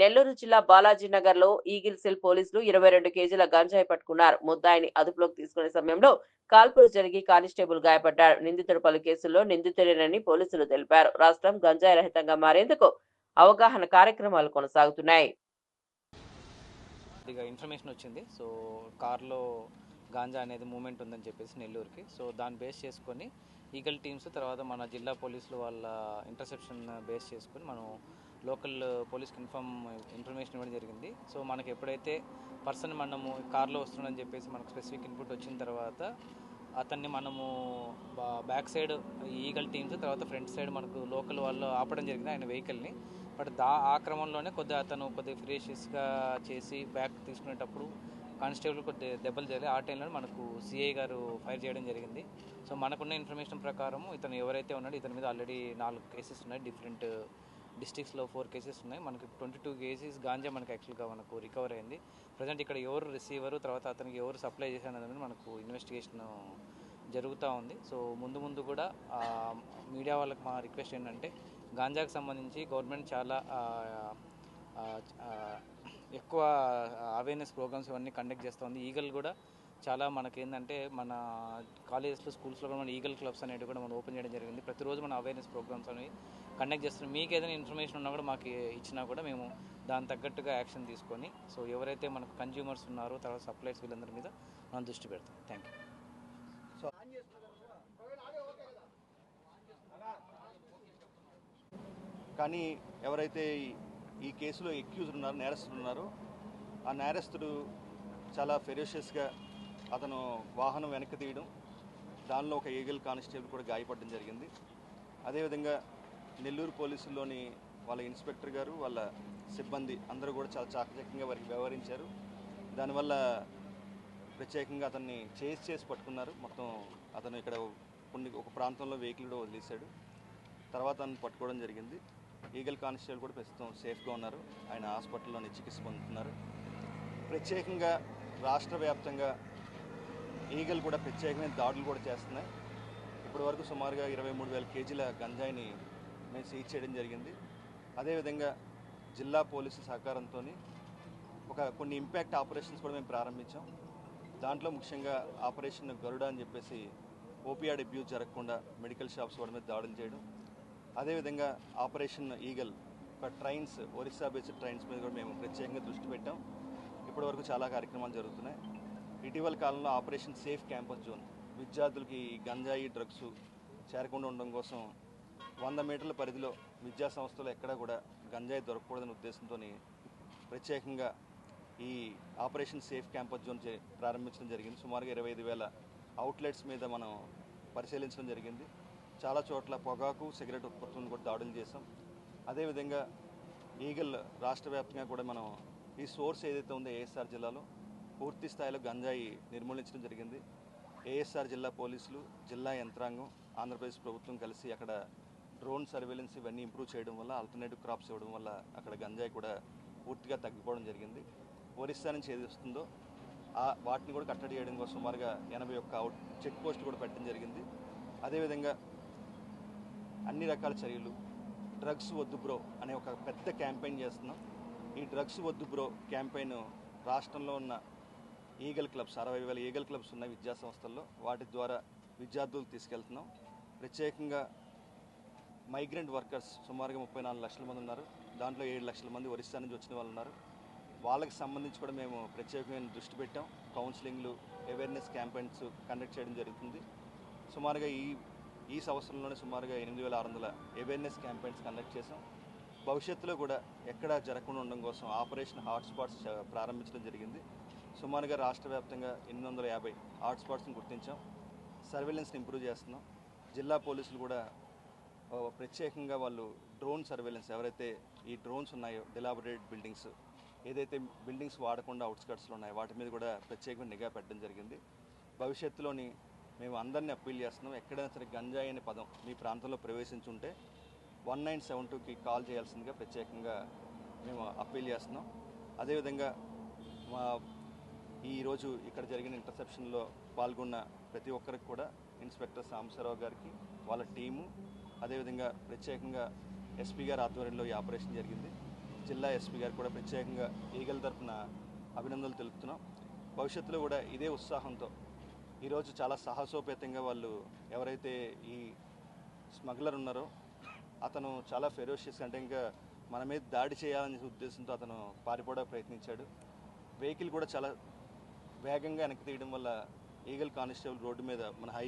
నెల్లూరు జిల్లా బాలాజీ నగర్లో eagle cell పోలీసులు ఇరవై రెండు కేజీల గంజాయి పట్టుకున్నారు. ముద్దాయిని అదుపులోకి తీసుకునే సమయంలో కాల్పులు జరిగి కానిస్టేబుల్ గాయపడ్డాడు. నిందితుడు పలు కేసుల్లో నిందితుడేనని పోలీసులు తెలిపారు. రాష్ట్రం గంజాయి రహితంగా మారేందుకు అవగాహన కార్యక్రమాలు కొనసాగుతున్నాయి. ఇన్ఫర్మేషన్ వచ్చింది. సో కార్లో గాంజా అనేది మూమెంట్ ఉందని చెప్పేసి నెల్లూరుకి. సో దాన్ని బేస్ చేసుకొని ఈగల్ టీమ్స్ తర్వాత మన జిల్లా పోలీసులు వాళ్ళ ఇంటర్సెప్షన్ బేస్ చేసుకొని మనం లోకల్ పోలీస్కి ఇన్ఫార్మ్ ఇన్ఫర్మేషన్ ఇవ్వడం జరిగింది. సో మనకి ఎప్పుడైతే పర్సన్ మనము కార్లో వస్తుందని చెప్పేసి మనకు స్పెసిఫిక్ ఇన్పుట్ వచ్చిన తర్వాత అతన్ని మనము బా- బ్యాక్ సైడ్ ఈగల్ టీమ్స్ తర్వాత ఫ్రంట్ సైడ్ మనకు లోకల్ వాళ్ళు ఆపడం జరిగింది ఆయన వెహికల్ని. బట్ దా ఆ క్రమంలోనే కొద్దిగా అతను కొద్దిగా ఫ్రీషియస్గా చేసి బ్యాక్ తీసుకునేటప్పుడు కానిస్టేబుల్ కొద్ది దెబ్బలు జరిగి ఆ టైంలో మనకు సిఐ గారు ఫైర్ చేయడం జరిగింది. సో మనకున్న ఇన్ఫర్మేషన్ ప్రకారం ఇతను ఎవరైతే ఉన్నాడో ఇతని మీద ఆల్రెడీ నాలుగు కేసెస్ ఉన్నాయి. డిఫరెంట్ డిస్టిక్స్లో ఫోర్ కేసెస్ ఉన్నాయి. మనకి ట్వంటీ టూ కేసెస్ గాంజా మనకి యాక్చువల్గా మనకు రికవర్ అయింది. ప్రజెంట్ ఇక్కడ ఎవరు రిసీవర్ తర్వాత అతనికి ఎవరు సప్లై చేశాను అనేది మనకు ఇన్వెస్టిగేషన్ జరుగుతూ ఉంది. సో ముందు ముందు కూడా మీడియా వాళ్ళకి మా రిక్వెస్ట్ ఏంటంటే గాంజాకు సంబంధించి గవర్నమెంట్ చాలా ఎక్కువ అవేర్నెస్ ప్రోగ్రామ్స్ ఇవన్నీ కండక్ట్ చేస్తుంది ఈగల్ కూడా చాలా మనకి ఏంటంటే మన కాలేజెస్లో స్కూల్స్లో కూడా మన ఈగల్ క్లబ్స్ అనేవి కూడా మనం ఓపెన్ చేయడం జరిగింది. ప్రతిరోజు మన అవేర్నెస్ ప్రోగ్రామ్స్ అనేవి కండక్ట్ చేస్తున్నాం. మీకు ఏదైనా ఇన్ఫర్మేషన్ ఉన్నా కూడా మాకు ఇచ్చినా కూడా మేము దాని తగ్గట్టుగా యాక్షన్ తీసుకొని సో ఎవరైతే మనకు కన్జ్యూమర్స్ ఉన్నారో తర్వాత సప్లైస్ వీళ్ళందరి మీద మనం దృష్టి పెడతాం. థ్యాంక్ యూ కానీ ఎవరైతే ఈ- కేసులో ఎక్యూజ్ ఉన్నారో నేరస్తుడు ఉన్నారో ఆ నేరస్తుడు చాలా ఫెరోషియస్గా అతను వాహనం వెనక్కి తీయడం దానిలో ఒక ఈగల్ కానిస్టేబుల్ కూడా గాయపడడం జరిగింది. అదేవిధంగా నెల్లూరు పోలీసుల్లోని వాళ్ళ ఇన్స్పెక్టర్ గారు వాళ్ళ సిబ్బంది అందరూ కూడా చాలా చాకచక్యంగా వారికి వ్యవహరించారు. దానివల్ల ప్రత్యేకంగా అతన్ని చేసి చేసి పట్టుకున్నారు. మొత్తం అతను ఇక్కడ కొన్ని ఒక ప్రాంతంలో వెహికల్ కూడా వదిలేశాడు. తర్వాత అతను పట్టుకోవడం జరిగింది. ఈగల్ కానిస్టేబుల్ కూడా ప్రస్తుతం సేఫ్గా ఉన్నారు. ఆయన హాస్పిటల్లోని చికిత్స పొందుతున్నారు. ప్రత్యేకంగా రాష్ట్ర వ్యాప్తంగా ఈగల్ కూడా ప్రత్యేకమైన దాడులు కూడా చేస్తున్నాయి. ఇప్పటి వరకు సుమారుగా ఇరవై మూడు వేల కేజీల గంజాయిని మేము సీజ్ చేయడం జరిగింది. అదేవిధంగా జిల్లా పోలీసు సహకారంతో ఒక కొన్ని ఇంపాక్ట్ ఆపరేషన్స్ కూడా మేము ప్రారంభించాం. దాంట్లో ముఖ్యంగా ఆపరేషన్ గరుడ అని చెప్పేసి ఓపీఆర్ అబ్యూస్ జరగకుండా మెడికల్ షాప్స్ వాడి మీద దాడులు చేయడం. అదేవిధంగా ఆపరేషన్ ఈగల్ ఒక ట్రైన్స్ ఒరిస్సా బేస్డ్ ట్రైన్స్ మీద కూడా మేము ప్రత్యేకంగా దృష్టి పెట్టాం. ఇప్పటివరకు చాలా కార్యక్రమాలు జరుగుతున్నాయి. ఇటీవల కాలంలో ఆపరేషన్ సేఫ్ క్యాంపస్ జోన్. విద్యార్థులకి ఈ గంజాయి డ్రగ్స్ చేరకుండా ఉండడం కోసం వంద మీటర్ల పరిధిలో విద్యా సంస్థలు ఎక్కడా కూడా గంజాయి దొరకకూడదనే ఉద్దేశంతో ప్రత్యేకంగా ఈ ఆపరేషన్ సేఫ్ క్యాంపస్ జోన్ చే- ప్రారంభించడం జరిగింది. సుమారుగా ఇరవై ఐదు వేల అవుట్లెట్స్ మీద మనం పరిశీలించడం జరిగింది. చాలా చోట్ల పొగాకు సిగరెట్ ఉత్పత్తులను కూడా దాడులు చేసాం అదేవిధంగా ఈగల్ రాష్ట్ర వ్యాప్తంగా కూడా మనం ఈ సోర్స్ ఏదైతే ఉందో ఏఎస్ఆర్ జిల్లాలో పూర్తి స్థాయిలో గంజాయి నిర్మూలించడం జరిగింది. ఏఎస్ఆర్ జిల్లా పోలీసులు జిల్లా యంత్రాంగం ఆంధ్రప్రదేశ్ ప్రభుత్వం కలిసి అక్కడ డ్రోన్ సర్వేలెన్స్ ఇవన్నీ ఇంప్రూవ్ చేయడం వల్ల ఆల్టర్నేటివ్ క్రాప్స్ ఇవ్వడం వల్ల అక్కడ గంజాయి కూడా పూర్తిగా తగ్గిపోవడం జరిగింది. ఒరిస్సా నుంచి ఏది వస్తుందో ఆ వాటిని కూడా కట్టడి చేయడం కోసం సుమారుగా ఎనభై ఒక్క అవుట్ చెక్ పోస్ట్ కూడా పెట్టడం జరిగింది. అదేవిధంగా అన్ని రకాల చర్యలు డ్రగ్స్ వద్దు బ్రో అనే ఒక పెద్ద క్యాంపెయిన్ చేస్తున్నాం. ఈ డ్రగ్స్ వద్దు బ్రో క్యాంపెయిన్ రాష్ట్రంలో ఉన్న ఈగల్ క్లబ్స్ అరవై వేల ఈగల్ క్లబ్స్ ఉన్నాయి విద్యా సంస్థల్లో వాటి ద్వారా విద్యార్థులు తీసుకెళ్తున్నాం. ప్రత్యేకంగా మైగ్రెంట్ వర్కర్స్ సుమారుగా ముప్పై నాలుగు లక్షల మంది ఉన్నారు. దాంట్లో ఏడు లక్షల మంది ఒరిస్సా నుంచి వచ్చిన వాళ్ళు ఉన్నారు. వాళ్ళకి సంబంధించి కూడా మేము ప్రత్యేకమైన దృష్టి పెట్టాం. కౌన్సిలింగ్లు అవేర్నెస్ క్యాంపెయిన్స్ కండక్ట్ చేయడం జరుగుతుంది. సుమారుగా ఈ ఈ సంవత్సరంలోనే సుమారుగా ఎనిమిది వేల ఆరు వందల అవేర్నెస్ క్యాంపెయిన్స్ కండక్ట్ చేసాం భవిష్యత్తులో కూడా ఎక్కడ జరగకుండా ఉండడం కోసం ఆపరేషన్ హాట్స్పాట్స్ ప్రారంభించడం జరిగింది. సుమారుగా రాష్ట్ర వ్యాప్తంగా ఎనిమిది వందల యాభై హాట్స్పాట్స్ని గుర్తించాం. సర్వేలెన్స్ని ఇంప్రూవ్ చేస్తున్నాం. జిల్లా పోలీసులు కూడా ప్రత్యేకంగా వాళ్ళు డ్రోన్ సర్వేలెన్స్ ఎవరైతే ఈ డ్రోన్స్ ఉన్నాయో డిలాబరేట్ బిల్డింగ్స్ ఏదైతే బిల్డింగ్స్ వాడకుండా అవుట్స్కట్స్లో ఉన్నాయో వాటి మీద కూడా ప్రత్యేకంగా నిఘా పెట్టడం జరిగింది. భవిష్యత్తులోని మేము అందరినీ అప్పీల్ చేస్తున్నాం ఎక్కడైనా సరే గంజాయి అనే పదం మీ ప్రాంతంలో ప్రవేశించుంటే వన్ నైన్ సెవెన్ టూకి కాల్ చేయాల్సిందిగా ప్రత్యేకంగా మేము అప్పీల్ చేస్తున్నాం. అదేవిధంగా మా ఈరోజు ఇక్కడ జరిగిన ఇంటర్సెప్షన్లో పాల్గొన్న ప్రతి ఒక్కరికి కూడా ఇన్స్పెక్టర్ సాంబశివరావు గారికి వాళ్ళ టీము అదేవిధంగా ప్రత్యేకంగా ఎస్పీ గారి ఆధ్వర్యంలో ఈ ఆపరేషన్ జరిగింది. జిల్లా ఎస్పీ గారు కూడా ప్రత్యేకంగా ఈగల తరఫున అభినందనలు తెలుపుతున్నాం. భవిష్యత్తులో కూడా ఇదే ఉత్సాహంతో ఈరోజు చాలా సాహసోపేతంగా వాళ్ళు ఎవరైతే ఈ స్మగ్లర్ ఉన్నారో అతను చాలా ఫెరోషియస్ అంటే ఇంకా మన మీద దాడి చేయాలనే ఉద్దేశంతో అతను పారిపోవడానికి ప్రయత్నించాడు. వెహికల్ కూడా చాలా వేగంగా వెనక్కి తీయడం వల్ల ఈగల్ కానిస్టేబుల్ రోడ్డు మీద మన హై